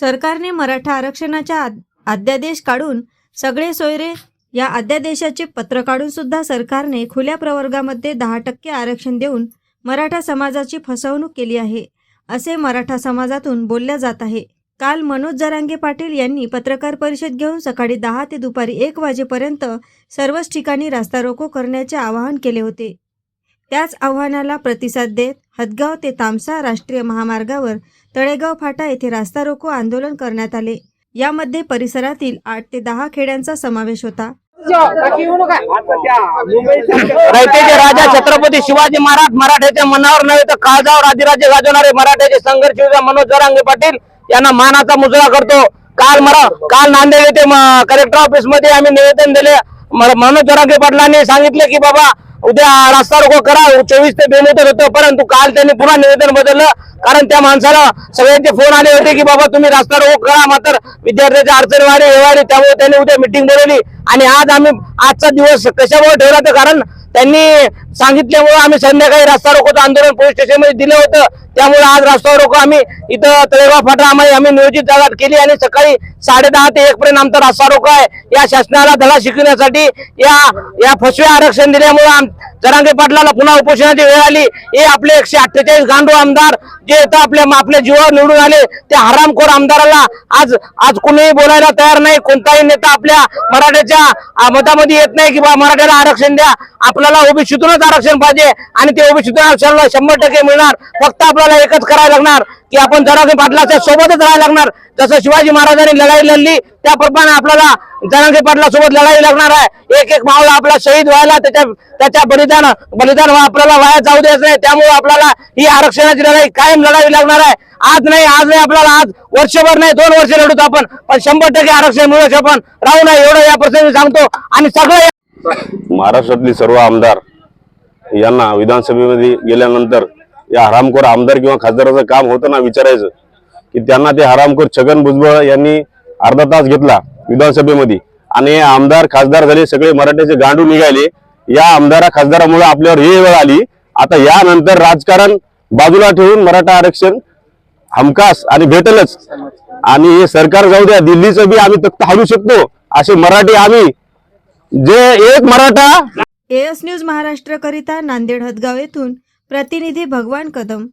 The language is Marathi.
सरकारने मराठा आरक्षणाच्या अध्यादेश काढून सगळे सोयरे या अध्यादेशाचे पत्र काढून सुद्धा सरकारने खुल्या प्रवर्गामध्ये दहा टक्के आरक्षण देऊन मराठा समाजाची फसवणूक केली आहे असे मराठा समाजातून बोलल्या जात आहे. काल मनोज जरांगे पाटील यांनी पत्रकार परिषद घेऊन सकाळी दहा ते दुपारी एक वाजेपर्यंत सर्वच ठिकाणी रास्ता रोको करण्याचे आवाहन केले होते. त्याच आव्हानाला प्रतिसाद देत हदगाव ते तामसा राष्ट्रीय महामार्गावर तळेगाव फाटा येथे रास्ता रोको आंदोलन करण्यात आले. यामध्ये परिसरातील आठ ते दहा खेड्यांचा समावेश होता. रयतेचे राजा छत्रपती शिवाजी महाराज मराठ्याच्या मनावर नव्हे तर काळजावर अधिराज्य गाजवणारे मराठ्याचे संघर्ष मनोज जरांगे पाटील यांना मानाचा मुजरा करतो. काल मरा काल नांदेड येथे कलेक्टर ऑफिसमध्ये आम्ही निवेदन दिले. मनोज जरांगे पाटलांनी सांगितले की बाबा उद्या रस्ता रोको करा. चोवीस ते बेमुदत होतं परंतु काल त्यांनी पुन्हा निवेदन बदललं. कारण त्या माणसाला सगळ्यांचे फोन आले होते की बाबा तुम्ही रस्ता रोको करा मात्र विद्यार्थ्याच्या अडचणी वाढे हे वाढे. त्यामुळे त्यांनी उद्या मिटिंग बोलवली. आणि आज आम्ही आजचा दिवस कशामुळे ठेवला तर कारण त्यांनी सांगितल्यामुळे आम्ही संध्याकाळी रस्ता रोकोचं आंदोलन पोलीस स्टेशनमध्ये दिलं होतं. त्यामुळे आज रस्ता रोको आम्ही. इथं तळेगाव फाटा आम्ही आम्ही नियोजित जागात केली आणि सकाळी साडे दहा ते एक पर्यंत आमचा रस्ता रोको आहे. या शासनाला धडा शिकवण्यासाठी या या फसव्या आरक्षण दिल्यामुळे जरांगे पाटलाला पुन्हा उपोषणाची वेळ आली. हे आपले एकशे अठ्ठेचाळीस गांडू आमदार जे येतं आपल्या आपल्या जीवावर निवडून आले त्या हरामखोर आमदाराला आज आज कुणीही बोलायला तयार नाही. कोणताही नेता आपल्या मराठ्याच्या मतामध्ये येत नाही की बा मराठ्याला आरक्षण द्या. आपल्याला ओबीसीतूनच आरक्षण पाहिजे आणि ते ओबीसीतून आरक्षणाला शंभर टक्के मिळणार. फक्त आपल्याला एकच करायला लागणार की आपण जरांगे पाटलाच्या सोबतच राहायला लागणार. जसं शिवाजी महाराजांनी लढाई लढली त्याप्रमाणे आपल्याला जरांगे पाटला सोबत लढाई लागणार आहे. एक एक मावला आपला शहीद व्हायला त्याच्या त्याच्या बलिदान बलिदान आपल्याला वाया जाऊ द्यायचं नाही. त्यामुळे आपल्याला ही आरक्षणाची लढाई कायम लढावी लागणार आहे. आज नाही आज नाही आपल्याला आज वर्षभर नाही दोन वर्ष लढूत आपण. पण शंभर टक्के आरक्षण मिळू आपण राहू नये एवढं या प्रसंगी सांगतो. आणि सगळं महाराष्ट्रातली सर्व आमदार यांना विधानसभेमध्ये गेल्यानंतर या हरामखोर आमदार किंवा खासदाराचं काम होतं ना विचारायचं की त्यांना ते हरामखोर छगन भुजबळ यांनी अर्धा तास घेतला विधानसभेमध्ये. आणि आमदार खासदार झाले सगळे मराठ्याचे गांडू निघाले. या आमदारा खासदारामुळे आपल्यावर हे वेळ आली. आता यानंतर राजकारण बाजूला ठेवून मराठा आरक्षण हमखास आणि भेटलच. आणि हे सरकार जाऊ द्या दिल्लीचं बी आम्ही तख्त हाडू शकतो असे मराठी आम्ही जय एक मराठा. एएस न्यूज महाराष्ट्रकरिता नांदेड हदगाव येथून प्रतिनिधी भगवान कदम.